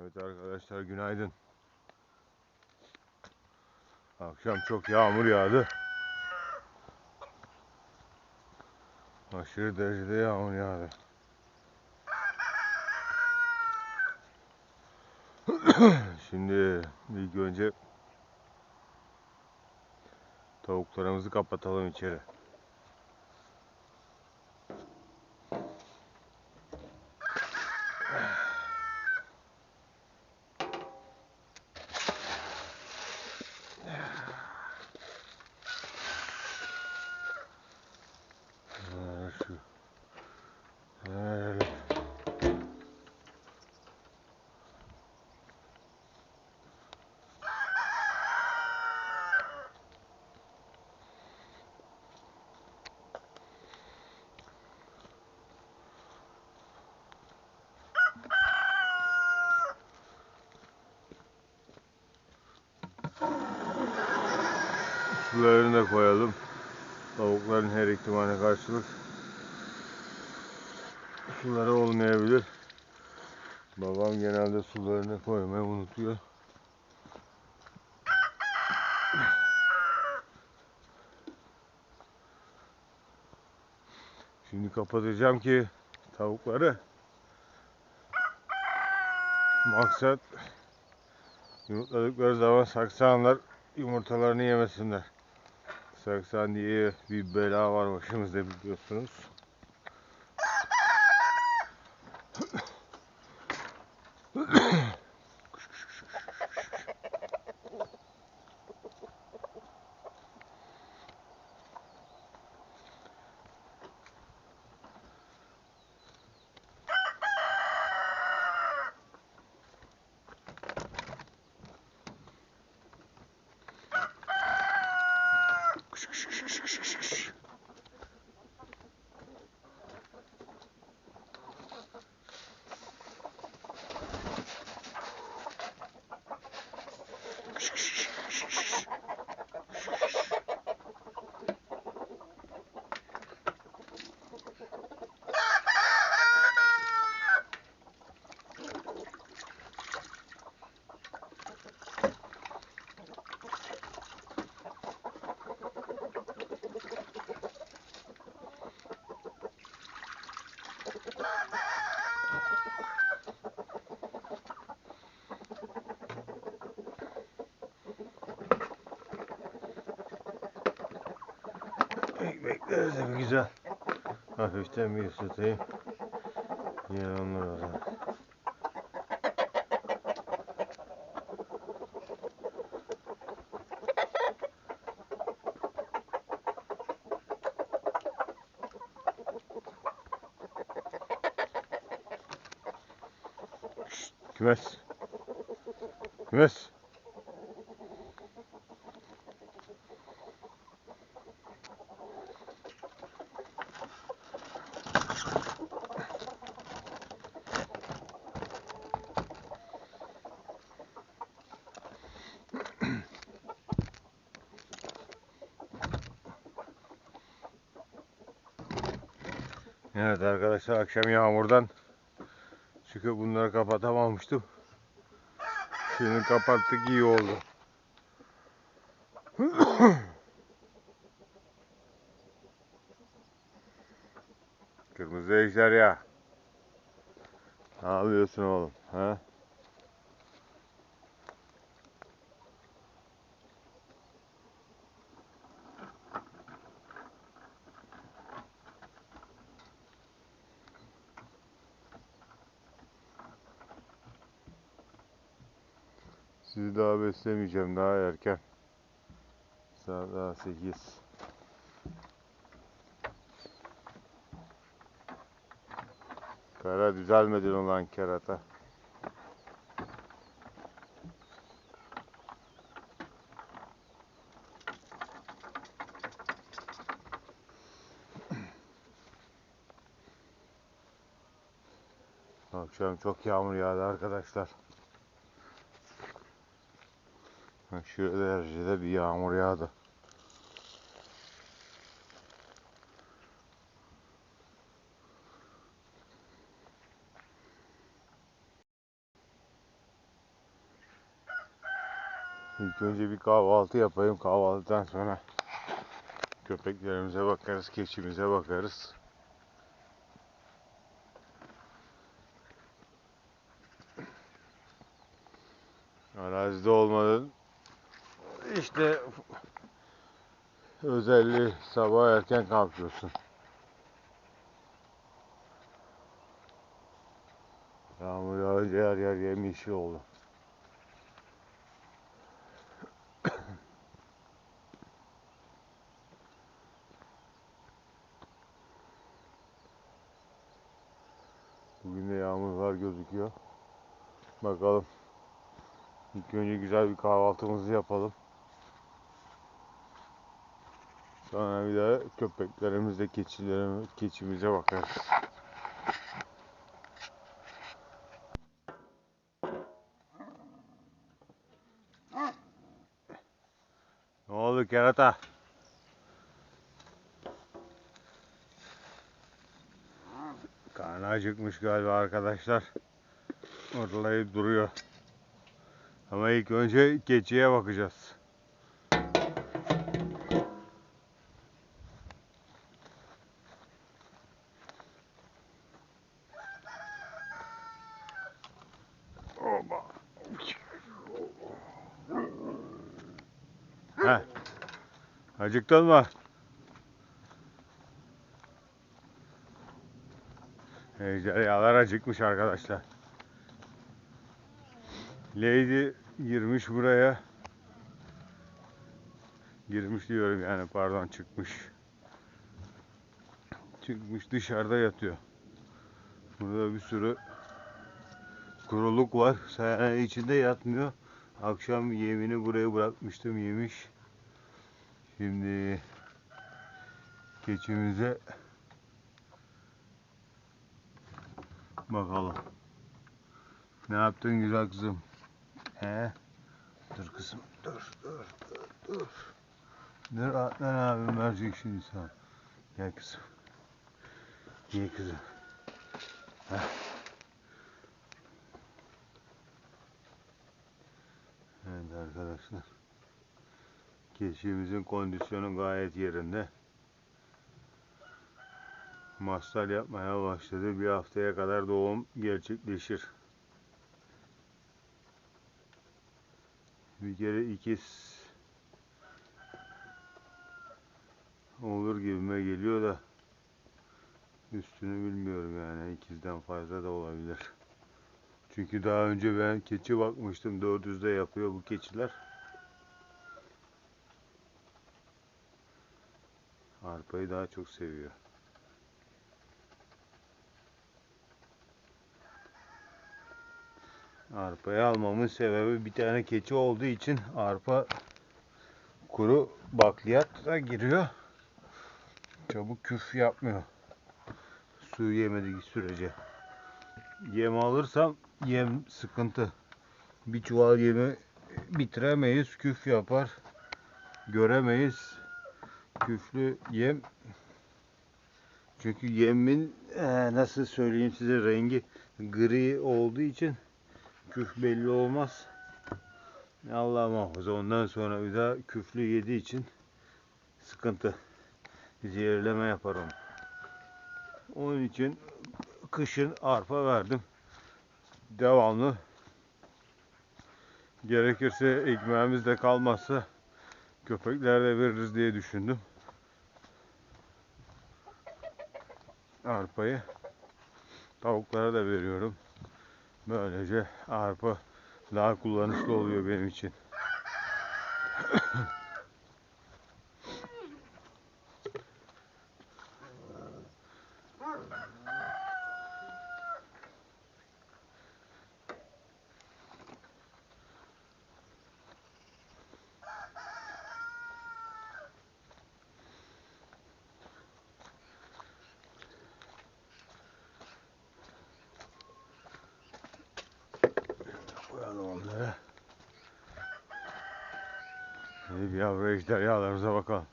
Evet arkadaşlar günaydın. Akşam çok yağmur yağdı. Aşırı derecede yağmur yağdı. Şimdi ilk önce tavuklarımızı kapatalım içeri. Sularını da koyalım. Tavukların her ihtimaline karşılık suları olmayabilir. Babam genelde sularını koymayı unutuyor. Şimdi kapatacağım ki tavukları maksat yumurtladıkları zaman saksanlar yumurtalarını yemesinler. Saksan diye bir bela var başımızda biliyorsunuz. Ekmekleri de bir güzel. Hafiften bir ısıtayım. Zaman. Şşt, Kümes. Kümes. Evet arkadaşlar akşam yağmurdan çıkıp bunları kapatamamıştım. Şimdi kapattık iyi oldu. Kırmızı ejderha. Ne yapıyorsun oğlum? Ha? Sizi daha beslemeyeceğim daha erken. Saat daha 8. Kara düzelmedin olan kerata. Akşam çok yağmur yağdı arkadaşlar. Aşırı derecede bir yağmur yağdı. İlk önce bir kahvaltı yapayım. Kahvaltıdan sonra köpeklerimize bakarız, keçimize bakarız. Arazide olmadan işte özelliği sabah erken kalkıyorsun. Yağmur yağınca her yer yemyeşil oldu. Bugün de yağmurlar gözüküyor. Bakalım. İlk önce güzel bir kahvaltımızı yapalım. Sonra bir de köpeklerimizle keçilerimiz, keçimize bakarız. Ne oldu kerata? Karnı acıkmış galiba arkadaşlar. Orlayıp duruyor. Ama ilk önce keçiye bakacağız. Acıktın mı? Ejderhalar acıkmış arkadaşlar. Lady girmiş buraya. Girmiş diyorum yani pardon çıkmış. Çıkmış dışarıda yatıyor. Burada bir sürü kuruluk var. Sen içinde yatmıyor. Akşam yemini buraya bırakmıştım yemiş. Şimdi keçimize bakalım. Ne yaptın güzel kızım? He? Dur kızım. Dur, dur, dur, dur. Dur Adnan abim verecek şimdi sana. Gel kızım. Gel kızım. Heh. Evet arkadaşlar. Keçimizin kondisyonu gayet yerinde. Masal yapmaya başladı. Bir haftaya kadar doğum gerçekleşir. Bir kere ikiz olur gibime geliyor da üstünü bilmiyorum yani ikizden fazla da olabilir. Çünkü daha önce ben keçi bakmıştım 400'de yapıyor bu keçiler. Arpayı daha çok seviyor. Arpayı almamın sebebi bir tane keçi olduğu için arpa kuru bakliyata giriyor. Çabuk küf yapmıyor. Su yemediği sürece. Yem alırsam yem sıkıntı. Bir çuval yemi bitiremeyiz. Küf yapar. Göremeyiz. Küflü yem. Çünkü yemin eee, nasıl söyleyeyim size rengi gri olduğu için küf belli olmaz. Allah muhafaza ondan sonra bir daha küflü yediği için sıkıntı. Zehirleme yapar onu. Onun için kışın arpa verdim. Devamlı. Gerekirse ekmeğimiz de kalmazsa köpeklere veririz diye düşündüm. Arpayı tavuklara da veriyorum. Böylece arpa daha kullanışlı oluyor benim için. Yavru ejderhalarımıza bakalım.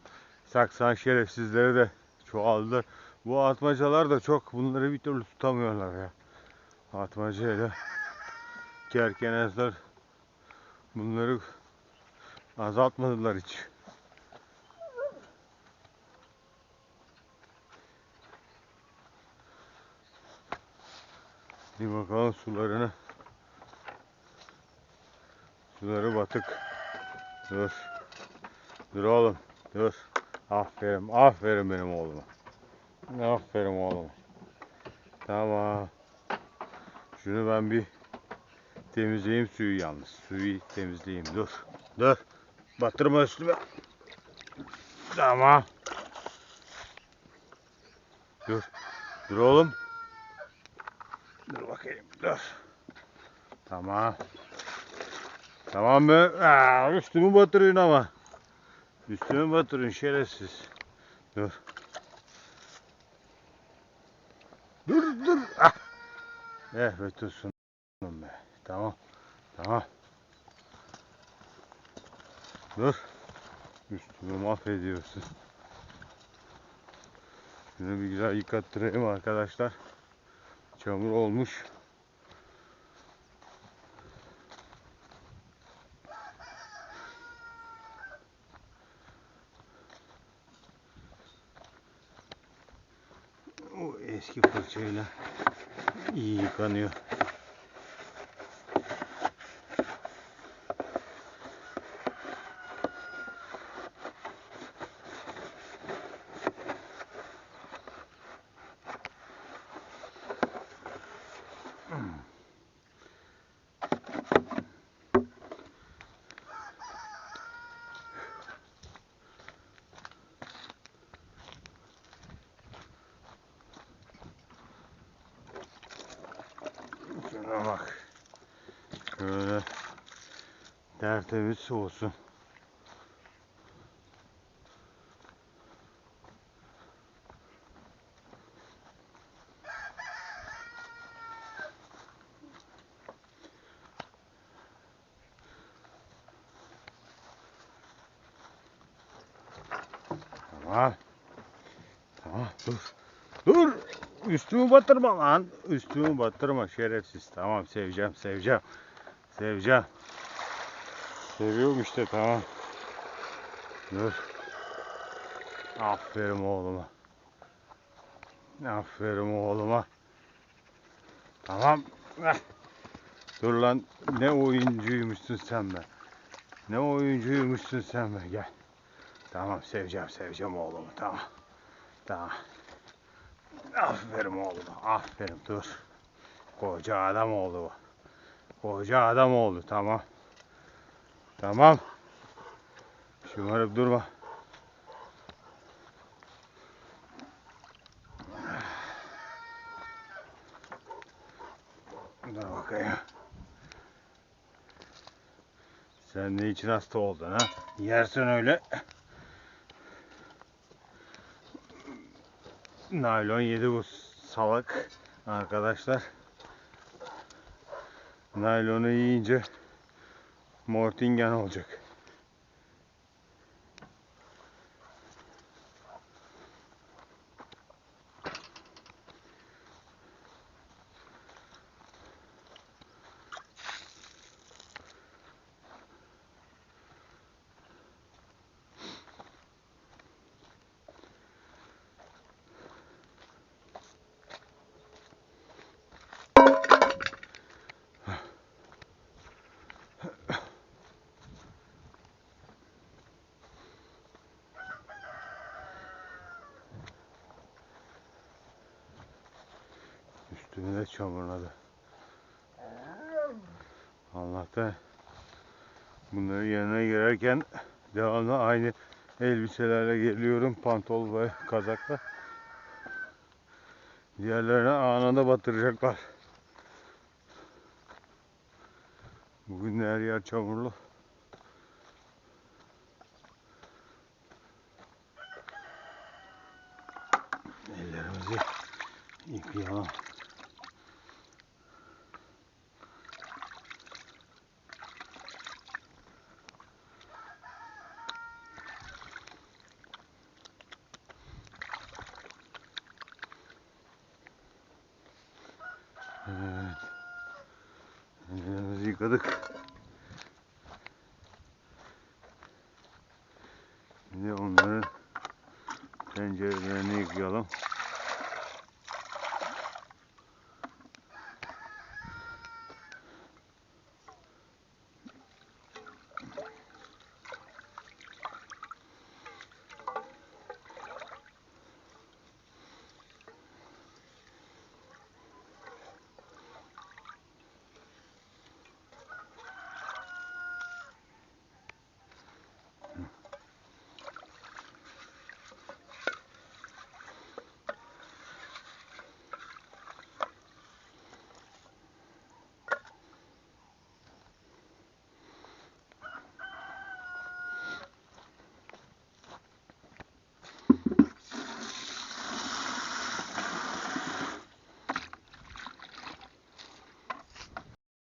Saksan şerefsizleri de çoğaldı. Bu atmacalar da çok. Bunları bir türlü tutamıyorlar ya. Atmacayla kerkenezler bunları Azaltmadılar hiç. Bir bakalım sularına. Suları batık. Dur. Dur oğlum. Dur. Aferin. Aferin benim oğluma. Aferin oğluma. Tamam. Şunu ben bir temizleyeyim suyu yalnız. Suyu temizleyeyim. Dur. Dur. Batırma üstüme. Tamam. Dur. Dur oğlum. Dur bakayım. Dur. Tamam. Tamam mı? Aa, üstümü batırıyorsun ama. Üstümü batırıyorsun şerefsiz. Dur. Dur dur. Ah. Eh be be. Tamam. Tamam. Dur. Üstümü mahvediyorsun. Şunu bir güzel yıkattırayım arkadaşlar. Çamur olmuş. Fırçayla iyi yıkanıyor. Şöyle tertemiz olsun. Tamam. Tamam dur. Dur. Üstümü batırma lan. Üstümü batırma şerefsiz. Tamam seveceğim seveceğim. Seveceğim. Seviyorum işte tamam. Dur. Aferin oğluma. Aferin oğluma. Tamam. Dur lan ne oyuncuymuşsun sen be. Ne oyuncuymuşsun sen be gel. Tamam seveceğim seveceğim oğlumu tamam. Tamam. Aferin oğluma aferin dur. Koca adam oldu bu. Koca adam oldu tamam. Tamam. Şımarıp durma. Dur bakayım. Sen ne için hasta oldun ha? Yersin öyle. Naylon yedi bu salak arkadaşlar. Naylonu yiyince mortingen olacak. Üstüme de çamurladı. Allah'tan bunları yanına girerken devamlı aynı elbiselerle geliyorum. Pantol ve kazakla. Diğerlerine anında batıracaklar. Bugün de her yer çamurlu. Yıkadık.